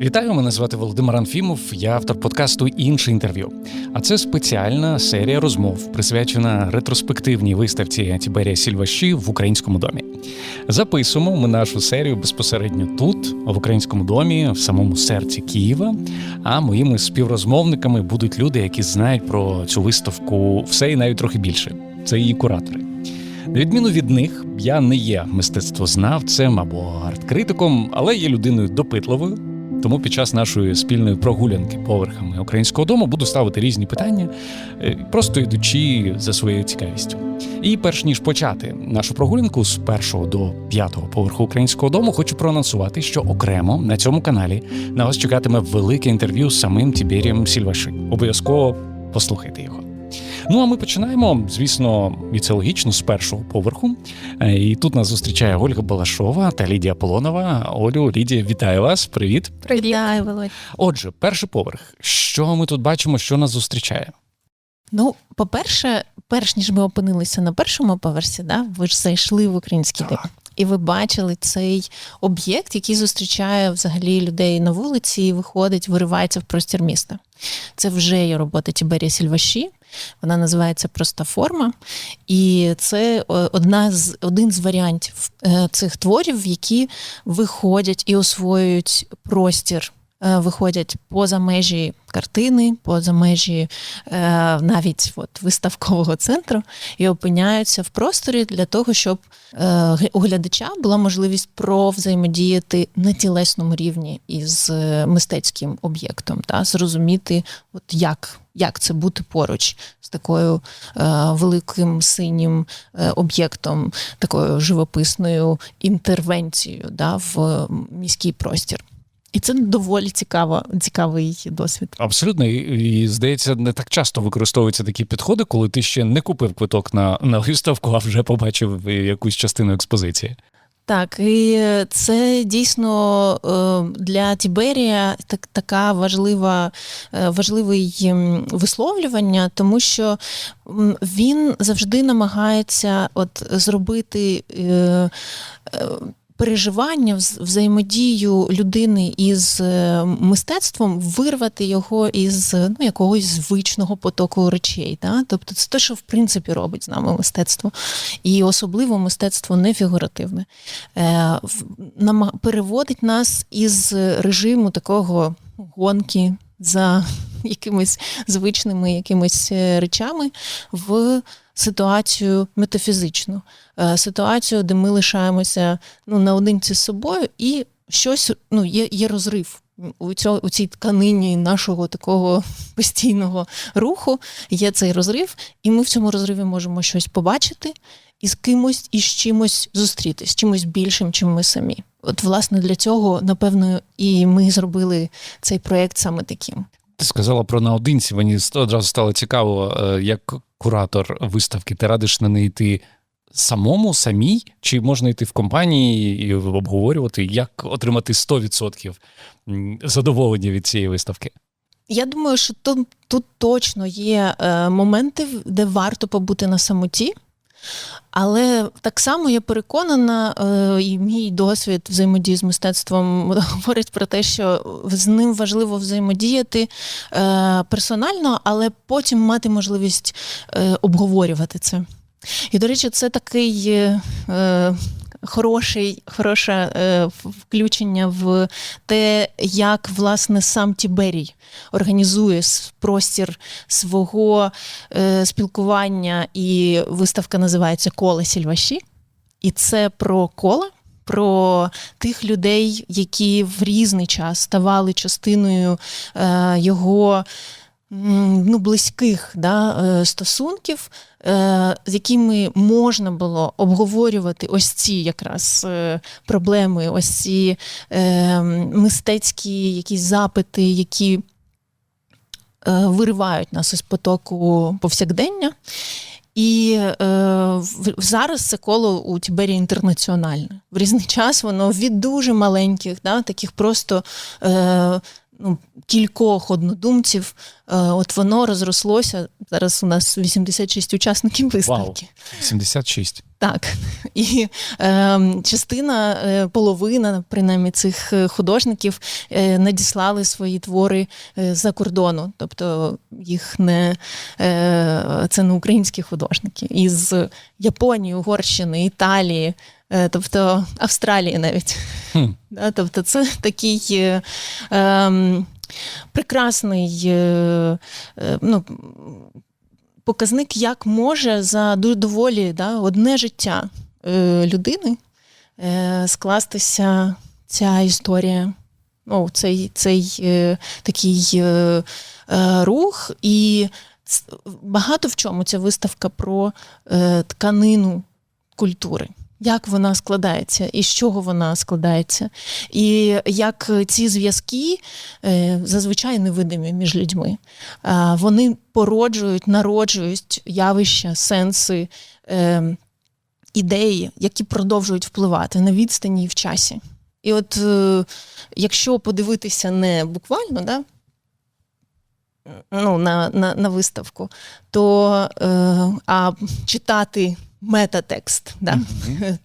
Вітаю, мене звати Володимир Анфімов, я автор подкасту Інше інтерв'ю. А це спеціальна серія розмов, присвячена ретроспективній виставці Тіберія Сільваші в українському домі. Записуємо ми нашу серію безпосередньо тут, в українському домі, в самому серці Києва. А моїми співрозмовниками будуть люди, які знають про цю виставку все і навіть трохи більше. Це її куратори. На відміну від них, я не є мистецтвознавцем або арт-критиком, але є людиною допитливою. Тому під час нашої спільної прогулянки поверхами українського дому буду ставити різні питання, е, просто йдучи за своєю цікавістю. І перш ніж почати нашу прогулянку з першого до п'ятого поверху українського дому, хочу проанонсувати, що окремо на цьому каналі на вас чекатиме велике інтерв'ю з самим Тіберієм Сільваши. Обов'язково послухайте його. Ну а ми починаємо, звісно, і це логічно з першого поверху. Е, І тут нас зустрічає Ольга Балашова та Лідія Полонова. Олю, Лідія, вітаю вас. Привіт. Вітаю, Володь. Отже, перший поверх. Що ми тут бачимо, що нас зустрічає? Ну, по-перше, перш ніж ми опинилися на першому поверсі, да, ви ж зайшли в український дим. І ви бачили цей об'єкт, який зустрічає взагалі людей на вулиці і виходить, виривається в простір міста. Це вже є робота Тіберія Сільваші. Вона називається Проста форма. І це е, одна з один з варіантів е, цих творів, які виходять і освоюють простір. Е, Виходять поза межі картини, поза межі е, навіть от, виставкового центру і опиняються в просторі для того, щоб е, у глядача була можливість провзаємодіяти на тілесному рівні із мистецьким об'єктом, та зрозуміти, от як, як це бути поруч з такою е, великим синім е, об'єктом, такою живописною інтервенцією да, в міський простір. І це доволі цікаво, цікавий досвід. Абсолютно, і, і здається, не так часто використовуються такі підходи, коли ти ще не купив квиток на, на виставку, а вже побачив якусь частину експозиції. Так, і це дійсно е, для Тіберія так, така важлива, е, важливий висловлювання, тому що він завжди намагається от зробити. Е, е, Переживання, взаємодію людини із е, мистецтвом, вирвати його із ну, якогось звичного потоку речей. Да? Тобто це те, що в принципі робить з нами мистецтво. І особливо мистецтво не фігуративне. Е, переводить нас із режиму такого гонки за якимись звичними якимись е, речами в ситуацію метафізичну, Е, ситуацію, де ми лишаємося ну, наодинці з собою, і щось ну, є, є розрив. У, цьо, у цій тканині нашого такого постійного руху є цей розрив, і ми в цьому розриві можемо щось побачити і з кимось і з чимось зустрітись, з чимось більшим, чим ми самі. От, власне, для цього, напевно, і ми зробили цей проєкт саме таким. Ти сказала про наодинці. Мені одразу стало цікаво, е, як куратор виставки, ти радиш на неї йти самому, самій, чи можна йти в компанії і обговорювати, як отримати 100% задоволення від цієї виставки? Я думаю, що тут, тут точно є е, моменти, де варто побути на самоті. Але так само я переконана, е, і мій досвід взаємодії з мистецтвом говорить про те, що з ним важливо взаємодіяти е, персонально, але потім мати можливість е, обговорювати це. І, до речі, це такий хороший, хороше е, включення в те, як власне сам Тіберій організує простір свого е, спілкування, і виставка називається Коле Сільваші. І це про кола, про тих людей, які в різний час ставали частиною е, його ну, близьких да, е, стосунків, е, з якими можна було обговорювати ось ці якраз е, проблеми, ось ці мистецькі якісь запити, які виривають нас із потоку повсякдення. І е, зараз це коло у Тібері інтернаціональне. В різний час воно від дуже маленьких, да, таких просто е, ну, кількох однодумців, от воно розрослося. Зараз у нас 86 учасників виставки. 76. Так, і е, частина, е, половина, принаймні, цих е, художників е, надіслали свої твори е, за кордону, тобто їх не е, це не українські художники із Японії, Угорщини, Італії, е, тобто Австралії навіть. Хм. Да, тобто, це такий е, ем, прекрасний е, е, ну, показник, як може за доволі да, одне життя е, людини скластися ця історія. Ну, цей, цей такий рух, і багато в чому ця виставка про тканину культури. Як вона складається, і з чого вона складається, і як ці зв'язки е, зазвичай невидимі між людьми, вони породжують, народжують явища, сенси, е, ідеї, які продовжують впливати на відстані і в часі. І от е, якщо подивитися не буквально, да, ну, на, на, на виставку, то а читати метатекст, да?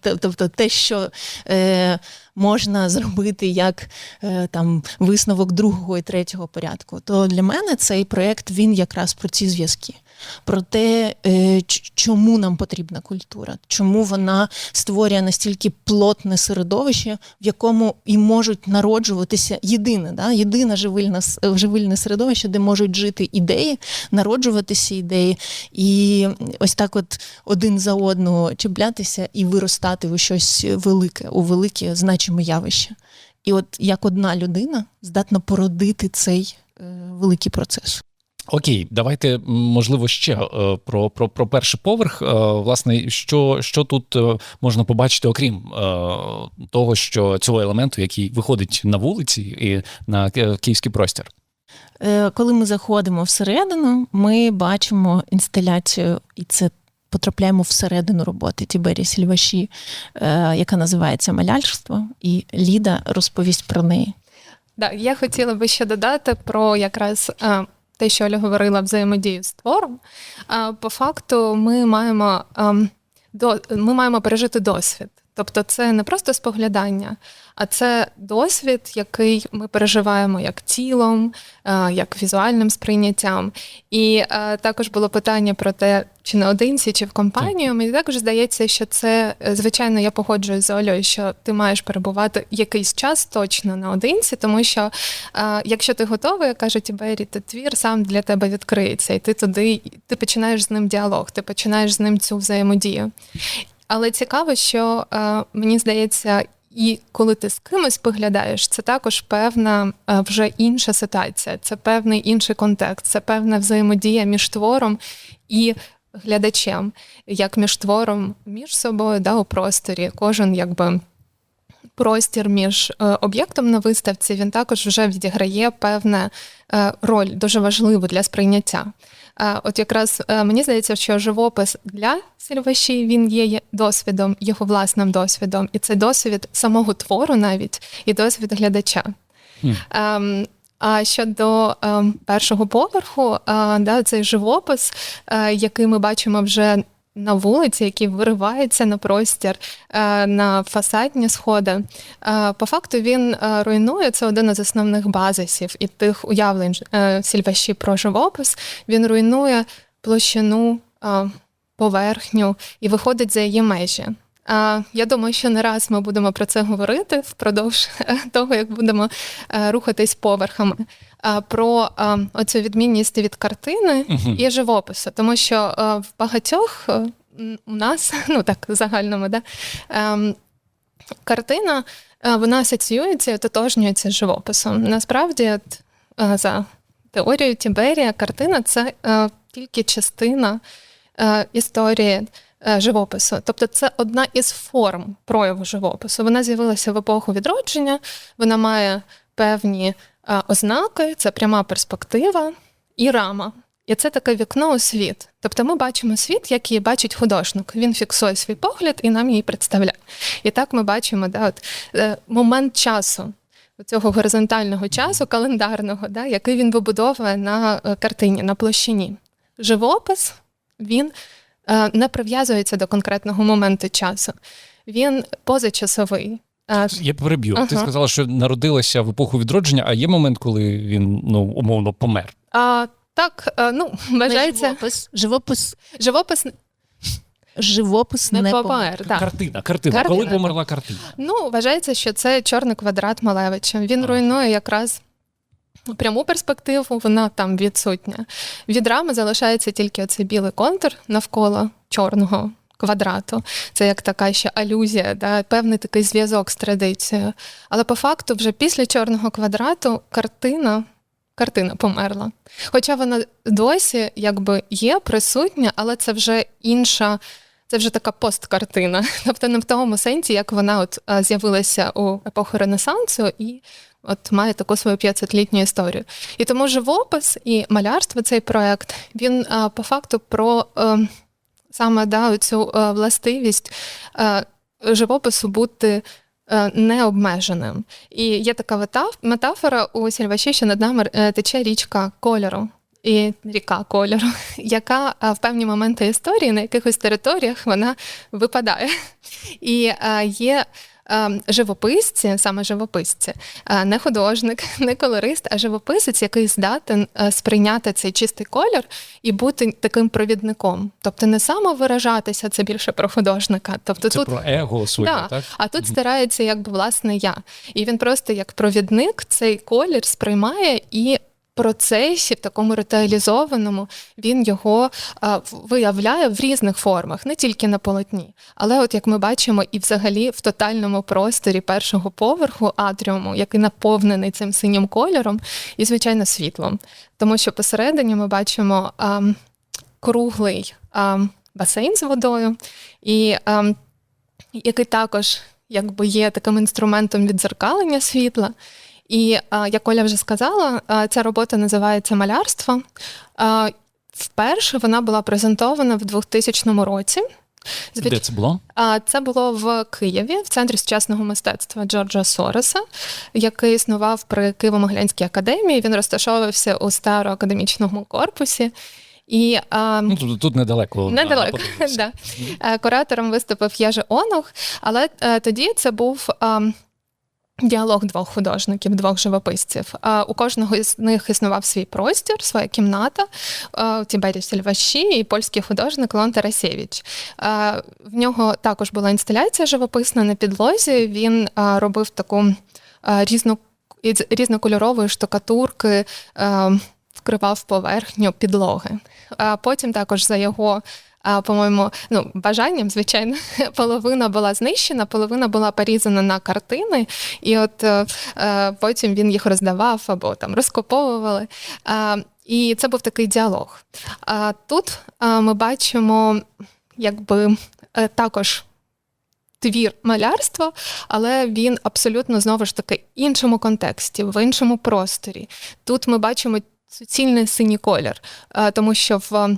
Тобто те, що е, можна зробити як е, там висновок другого і третього порядку, то для мене цей проєкт він якраз про ці зв'язки. Про те, е, чому нам потрібна культура, чому вона створює настільки плотне середовище, в якому і можуть народжуватися єдине, да, єдине живильне, живильне середовище, де можуть жити ідеї, народжуватися ідеї, і ось так, от один за одного чіплятися і виростати у щось велике, у велике значиме явище. І от як одна людина здатна породити цей е, великий процес. Окей, давайте можливо ще е, про, про, про перший поверх. Е, Власне, що, що тут е, можна побачити, окрім того, що цього елементу, який виходить на вулиці і на київський простір. Коли ми заходимо всередину, ми бачимо інсталяцію, і це потрапляємо всередину роботи Тібері Сільваші, е, яка називається Малярство, і Ліда розповість про неї. Да, я хотіла би ще додати про якраз е, те, що Оля говорила, взаємодію з твором. Е, По факту, ми маємо, ем, ми маємо пережити досвід. Тобто, це не просто споглядання, а це досвід, який ми переживаємо як тілом, е, як візуальним сприйняттям. І е, також було питання про те, чи наодинці, чи в компанію. Мені також здається, що це, е, звичайно, я погоджуюсь з Олею, що ти маєш перебувати якийсь час точно наодинці, тому що якщо ти готовий, як каже Тібері, то твір сам для тебе відкриється, і ти туди ти починаєш з ним діалог, ти починаєш з ним цю взаємодію. Але цікаво, що е, мені здається, і коли ти з кимось поглядаєш, це також певна е, вже інша ситуація, це певний інший контекст, це певна взаємодія між твором і глядачем, як між твором між собою да, у просторі. Кожен якби. Простір між е, об'єктом на виставці він також вже відіграє певну е, роль, дуже важливу для сприйняття. От якраз е, мені здається, що живопис для Сільваші він є досвідом, його власним досвідом, і це досвід самого твору навіть і досвід глядача. Ем, а щодо ем, першого поверху, е, да, цей живопис, е, який ми бачимо вже на вулиці, які виривається на простір, е, на фасадні сходи. Е, По факту він е, руйнує це один із основних базисів і тих уявлень сільваші про живопис. Він руйнує площину, поверхню і виходить за її межі. Я думаю, що не раз ми будемо про це говорити впродовж е, того, як будемо е, рухатись поверхами. Про оцю відмінність від картини Мгм. і живопису, тому що е, в багатьох у нас, ну так загальному, да, ем, картина вона асоціюється і ототожнюється з живописом. Насправді, за теорією Тіберія, картина це тільки частина історії. Е, Живопису, тобто це одна із форм прояву живопису. Вона з'явилася в епоху відродження, вона має певні е, ознаки, це пряма перспектива і рама. І це таке вікно у світ. Тобто ми бачимо світ, як її бачить художник. Він фіксує свій погляд і нам її представляє. І так ми бачимо да, от, е, момент часу. Цього горизонтального часу, календарного, да, який він вибудовує на картині, на площині. Живопис він не прив'язується до конкретного моменту часу. Він позачасовий. Е, Я переб'ю. Ти сказала, що народилася в епоху відродження, а є момент, коли він ну умовно помер. А, так, е, ну, вважається, Живопис. Живопис, живопис живопис не не помер. Так. Картина, картина. Картина. Коли померла картина? Ну, вважається, що це чорний квадрат Малевича. Він руйнує якраз пряму перспективу, вона там відсутня. Від рами залишається тільки оцей білий контур навколо чорного квадрату. Це як така ще алюзія, да? певний такий зв'язок з традицією. Але по факту, вже після чорного квадрату картина. Картина померла. Хоча вона досі якби є присутня, але це вже інша, це вже така посткартина. Тобто не в тому сенсі, як вона от з'явилася у епоху Ренесансу і от має таку свою 500-літню історію. І тому живопис і малярство, цей проект, він по факту про е, саме да, цю е, властивість е, живопису бути е, необмеженим. І є така метафора у Сільваші, що над нами е, тече річка кольору. І ріка кольору, яка е, в певні моменти історії на якихось територіях вона випадає. І е, є е, живописці, саме живописці, не художник, не колорист, а живописець, який здатен сприйняти цей чистий колір і бути таким провідником. Тобто не самовиражатися, це більше про художника. Тобто Це тут про его своє, Да. так? а тут старається якби власне я. І він просто як провідник цей колір сприймає і. Процесі в такому реталізованому він його виявляє в різних формах, не тільки на полотні. Але, от як ми бачимо, і взагалі в тотальному просторі першого поверху атріуму, який наповнений цим синім кольором, і звичайно світлом. Тому що посередині ми бачимо а, круглий а, басейн з водою, і а, який також якби є таким інструментом відзеркалення світла. І як Оля вже сказала, ця робота називається малярство. Вперше вона була презентована в 2000 році. Звич- Де це було? а, Це було в Києві, в центрі сучасного мистецтва Джорджа Сороса, який існував при Києво-Могилянській академії. Він розташовувався у староакадемічному корпусі. І а, Ну тут, тут недалеко. Недалеко, да. Е, Куратором виступив Єжи Онух, але е, тоді це був а, діалог двох художників, двох живописців. У кожного з них існував свій простір, своя кімната. А, у Тібері Сільваші і польський художник Лон Тарасєвич. В нього також була інсталяція живописна на підлозі. Він робив таку різну, різнокольорової штукатурки. Вкривав поверхню підлоги. Потім також за його, по-моєму, ну, бажанням, звичайно, половина була знищена, половина була порізана на картини, і от е, е, потім він їх роздавав або там розкоповували. А, і це був такий діалог. А тут ми бачимо, якби е, також. Твір малярства, але він абсолютно знову ж таки іншому контексті, в іншому просторі. Тут ми бачимо суцільний синій колір, е, тому що в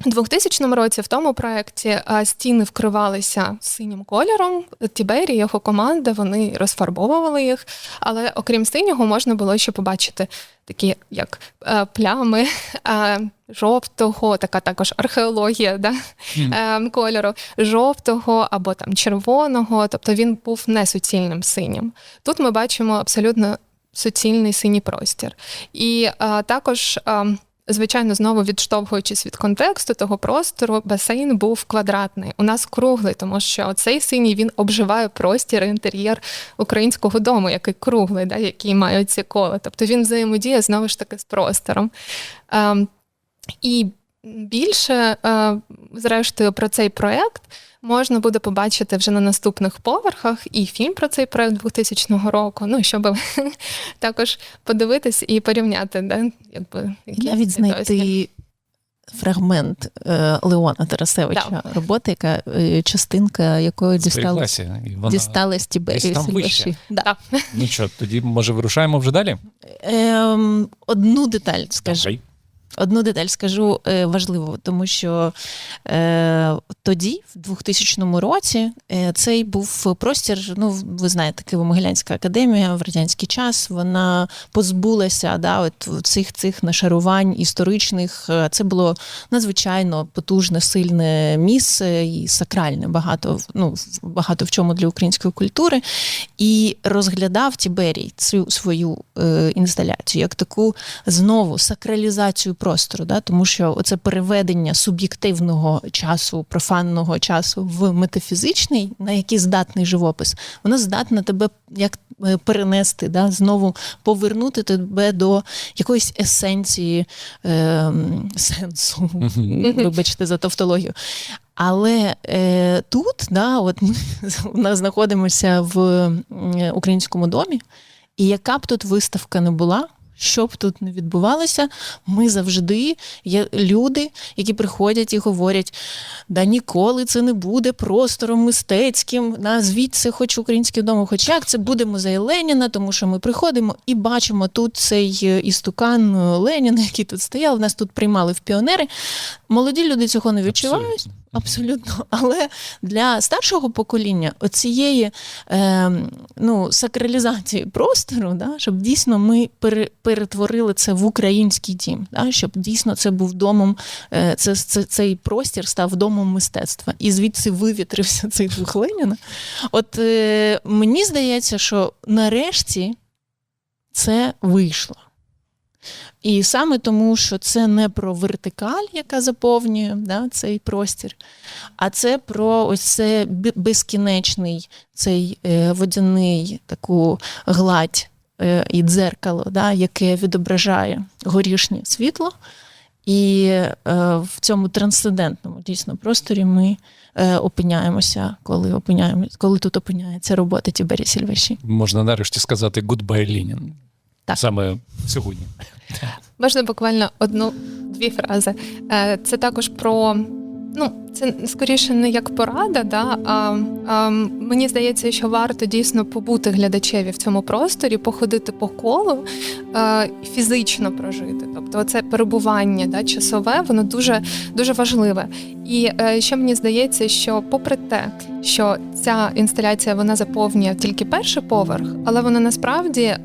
2000 році в тому проєкті стіни вкривалися синім кольором. Тібері, його команда, вони розфарбовували їх. Але окрім синього, можна було ще побачити такі як е, плями е, жовтого, така також археологія да, е, кольору, жовтого або там червоного. Тобто він був не суцільним синім. Тут ми бачимо абсолютно суцільний синій простір. І е, також. е, Звичайно, знову відштовхуючись від контексту того простору, басейн був квадратний. У нас круглий, тому що цей синій він обживає простір інтер'єр українського дому, який круглий, да, який має ці кола. Тобто він взаємодіє знову ж таки з простором. Ем, і більше, е, зрештою, про цей проєкт можна буде побачити вже на наступних поверхах і фільм про цей проєкт 2000 року. Ну, щоб також подивитись і порівняти, да, якби навіть знайти фрагмент е, Леона Тарасевича роботи, яка е, частинка якої дісталась, Зберіглася, і вона... дісталась Тібері там Сільваші. вище. Да. Так. Ну що, тоді може вирушаємо вже далі? Ем, одну деталь скажу. Окей. Одну деталь скажу е, важливо, тому що е, тоді, в 2000 році, е, цей був простір. Ну, ви знаєте, Києво-Могилянська академія в радянський час вона позбулася да, от цих цих нашарувань історичних. Е, Це було надзвичайно потужне, сильне місце і сакральне, багато ну, багато в чому для української культури. І розглядав Тіберій цю свою е, інсталяцію як таку знову сакралізацію простору, да? тому що оце переведення суб'єктивного часу, профанного часу в метафізичний, на який здатний живопис, воно здатне тебе як е, перенести, да? знову повернути тебе до якоїсь есенції е, сенсу. Вибачте за тавтологію. Але е, тут, да, от ми у нас знаходимося в українському домі, і яка б тут виставка не була, що б тут не відбувалося, ми завжди є люди, які приходять і говорять: да ніколи це не буде простором мистецьким. Назвіть це хоч український дом, хоч як це буде музей Леніна, тому що ми приходимо і бачимо тут цей е, істукан е, Леніна, який тут стояв. Нас тут приймали в піонери. Молоді люди цього не відчувають. Абсолютно. Абсолютно, але для старшого покоління оцієї е, ну, сакралізації простору, да, щоб дійсно ми пере, перетворили це в український дім, да, щоб дійсно це був домом, е, це, це, цей простір став домом мистецтва. І звідси вивітрився цей дух Леніна. От е, мені здається, що нарешті це вийшло. І саме тому, що це не про вертикаль, яка заповнює да, цей простір, а це про ось це безкінечний цей е, водяний таку гладь і дзеркало, да, яке відображає горішнє світло. І е, в цьому трансцендентному дійсно просторі ми е, опиняємося, коли опиняємося, коли тут опиняється робота Тібері Сільвеші. Можна нарешті сказати «Goodbye, Ленін». Так. Саме сьогодні. Можна буквально одну-дві фрази. Е, Це також про. Ну, це скоріше не як порада, да, а, а мені здається, що варто дійсно побути глядачеві в цьому просторі, походити по колу, е, фізично прожити. Тобто, це перебування да, часове, воно дуже, дуже важливе. І е, ще мені здається, що попри те, що ця інсталяція вона заповнює тільки перший поверх, але вона насправді е,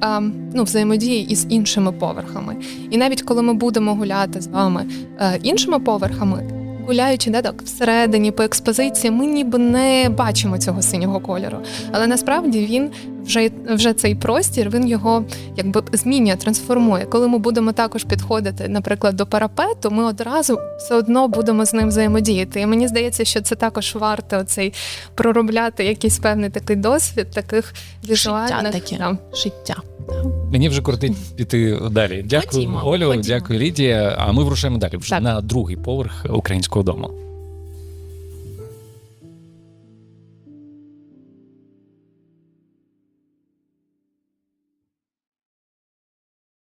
ну, взаємодіє із іншими поверхами. І навіть коли ми будемо гуляти з вами е, іншими поверхами, гуляючи да, так всередині по експозиції, ми ніби не бачимо цього синього кольору. Але насправді він вже, вже цей простір, він його якби змінює, трансформує. Коли ми будемо також підходити, наприклад, до парапету, ми одразу все одно будемо з ним взаємодіяти. І мені здається, що це також варто оцей проробляти якийсь певний такий досвід, таких візуальних таке. да. Життя. Мені вже кортить піти далі. Дякую, Олю, дякую, Лідія. А ми вирушаємо далі вже Так. на другий поверх українського дому.